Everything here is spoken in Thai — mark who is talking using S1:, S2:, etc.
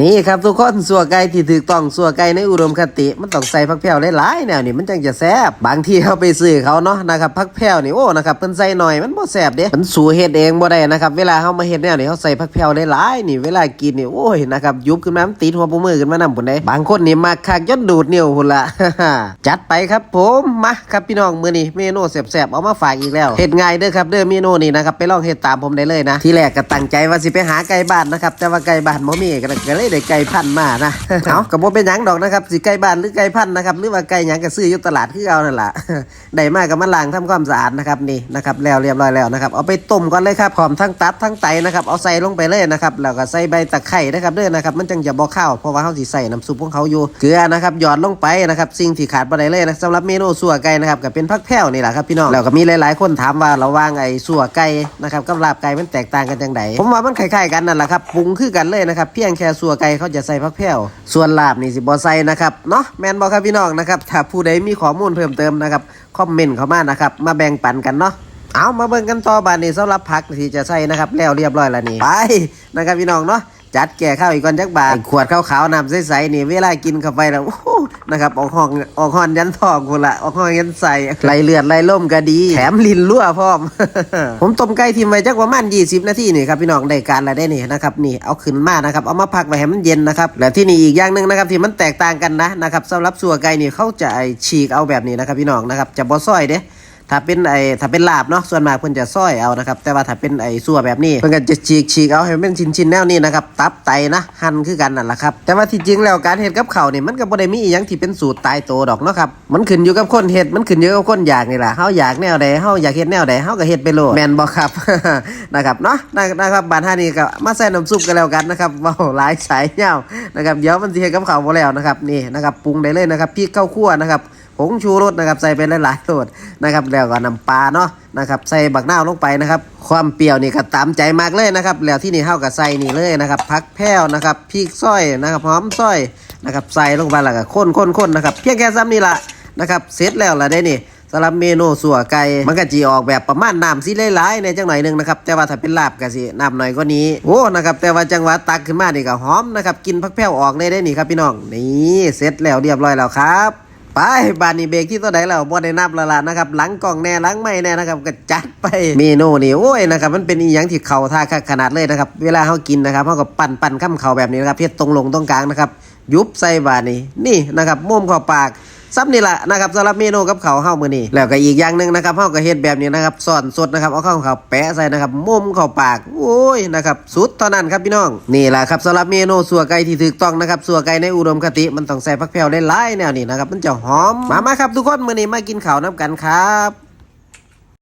S1: นี่ครับทุกคนสัวไก่ที่ถูกต้องสัวไก่ในอุดมคติ มันต้องใส่ผักแพรวหลายๆแนวนี่มันจังจะแซ่บบางทีเขาไปซื้อเขาเนาะนะครับผักแพรวนี่โอ้นะครับเพิ่นใส่หน่อยมันบ่แซ่บเด้มันสูเฮ็ดเองบ่ได้นะครับเวลาเฮามาเฮ็ดแนวนี่เขาใส่ผักแพรวหลายๆนี่เวลากินนี่โอ้ยนะครับยุบขึ้นมามันติดหัวปูมือขึ้นมานำพุ่นได้บางคนนี่มักคักจนดูดเนิ้วพุ่นละจัดไปครับผมมาครับพี่น้องมื้อนี้เมนูแซ่บๆเอามาฝากอีกแล้วเฮ็ดง่ายเด้อครับเด้อเมนูนี้นะครับไปลองเฮ็ดตามผมได้เลยนะที่แรกก็ตั้งใจว่าสิไปหาไก่บ้านนะครับแต่ว่าไก่บ้านบ่มีก็เลยได้ไก่พันธ์มานะเอาก็บ่เป็นหยังดอกนะครับสิไก่บ้านหรือไก่พันธ์นะครับหรือว่าไก่หยังก็ซื้ออยู่ตลาดคือเอานั่นแหละได้มาก็มาล้างทำความสะอาดนะครับนี่นะครับแล้วเรียบร้อยแล้วนะครับเอาไปต้มก่อนเลยครับพร้อมทั้งตัดทั้งไตนะครับเอาใส่ลงไปเลยนะครับแล้วก็ใส่ใบตะไคร้นะครับด้อนะครับมันจังจะบ่ข้าวเพราะว่าเฮาสิใส่น้ำซุปของเขาอยู่เกลือนะครับหยอดลงไปนะครับสิ่งที่ขาดบ่ได้เลยนะสำหรับเมนูสัวไก่นะครับก็เป็นผักแพรวนี่แหละครับพี่น้องแล้วก็มีหลายๆ คนถามว่าระว่างไอ้สัวไก่นะครับกับลาบไก่มันแตกต่างกันจังไดผมว่ามันคล้ายๆกันนั่นแหละครับปรุงคือกันเลยนะครับเพียงแค่สััวไก่เขาจะใส่ผักแพรวส่วนลาบนี่สิบ่ใส่นะครับเนาะแมนบอกครับพี่น้องนะครับถ้าผู้ใดมีข้อมูลเพิ่มเติมนะครับคอมเมนต์เข้ามานะครับมาแบ่งปันกันเนาะเอามาเบิ่งกันต่อบานนี้สำหรับผักที่จะใส่นะครับแล้วเรียบร้อยแล้วนี่ไปนะครับพี่น้องเนาะจัดแก่ข้าวอีกก่อนจักบาทไอ้ขวดขาวๆน้ำใสๆนี่เวลากินเข้าไปแล้วโอ้ นะครับ ออกห้องออกห้อนยันทองคนละออกห้องยันใส่ไหลเลือดไหลล่มก็ดี แถมลิ้นรั่วพร้อม ผมต้มไก่ทิ้งไว้จักประมาณ20 นาทีนี่ครับพี่น้องได้การแล้วได้นี่นะครับนี่เอาขึ้นมานะครับเอามาพักไว้ให้มันเย็นนะครับและที่นี่อีกอย่างหนึ่งนะครับที่มันแตกต่างกันนะนะครับสำหรับสัวไก่นี่เขาจะไอ้ฉีกเอาแบบนี้นะครับพี่น้องนะครับจะบ่ซอยเด้ ถ้าเป็นไอ้ถ้าเป็นลาบเนาะส่วนมากเพิ่นจะซอยเอานะครับแต่ว่าถ้าเป็นไอ้ซัวแบบนี้เพิ่นก็จะฉีกฉีกเอาให้มันเป็นชิ้นแนวนี้นะครับตับไตนะหั่นคือกันนั่นแหละครับแต่ว่าที่จริงแล้วการเฮ็ดกับข้าวนี่มันก็บ่ได้มีอีหยังที่เป็นสูตรตายตัวดอกเนาะครับมันขึ้นอยู่กับคนเฮ็ดมันขึ้นอยู่กับคนอยากนี่แหละเฮาอยากแนวใดเฮาอยากเฮ็ดแนวใดเฮาก็เฮ็ดไปโลดแม่นบ่ครับนะครับเนาะนะครับบานท่านี้ก็มาใส่น้ำซุปกันแล้วกันนะครับเว้าหลายสายยาวนะครับเดี๋ยวมันสิเฮ็ดกับข้าบ่แล้วนะครับนี่นะครับปรุงได้เลยนะครับพริกข้าวคั่วนะครับ ผงชูรสนะครับใส่ไปหลายๆโรสนะครับแล้วก็น้ำปลาเนาะนะครับใส่บักนาวลงไปนะครับ ความเปรี้ยวนี่ก็ตามใจมากเลยนะครับแล้วที่นี่เฮาก็ใส่นี่เลยนะครับผักแพรวนะครับพริกซอยนะครับหอมซอยนะครับใส่ลงไปแล้วก็ข้นข้นข้นนะครับเพียงแค่ซ้ำนี่ละนะครับเสร็จแล้วละได้นี่สำหรับเมนูสัวไก่มันก็จีออกแบบประมาณน้ำสีหลายๆในจังหน่อยหนึงนะครับแต่ว่าถ้าเป็นลาบก็สิน้ำหน่อยกว่านี้โอ้นะครับแต่ว่าจังหวะตักขึ้นมานี่ก็หอมนะครับกินผักแพรวออกเลยได้นี่ครับพี่น้องนี่เสร็จแล้วเรียบร้อยแล้วครับ ไปบานนี้เบรกที่ตัวไหนแล้วบ่ได้นับและล่ะนะครับหลังกล่องแน่หลังไม่แน่นะครับก็จัดไปเมนูนี่โอ้ยนะครับมันเป็นอีหยังที่เข่าท่าขนาดเลยนะครับ เวลาเขากินนะครับเขาก็ปั่นปั่นข้ามเข่าแบบนี้นะครับเพียรตรงลงตรงกลางนะครับยุบใส่บานนี้นี่นะครับมุมเข้าปาก ซับนี่แหละนะครับสำหรับเมนูกับเขาวเฮามือนี้แล้วก็อีกอย่างหนึ่งนะครับเฮาก็เฮ็ดแบบนี้นะครับสอนสดนะครับเอาข้าวขาวแปะใส่นะครับมุมเข้าปากโอ้ยนะครับสุดเท่านั้นครับพี่น้องนี่แหละครับสำหรับเมนูสัวไก่ที่ถูกต้องนะครับสัวไก่ในอุดมคติมันต้องใส่ผักแพรวได้หลายแนวนี่นะครับมันจะหอมมามาครับทุกคนมือนี้มากินข้าวน้ำกันครับ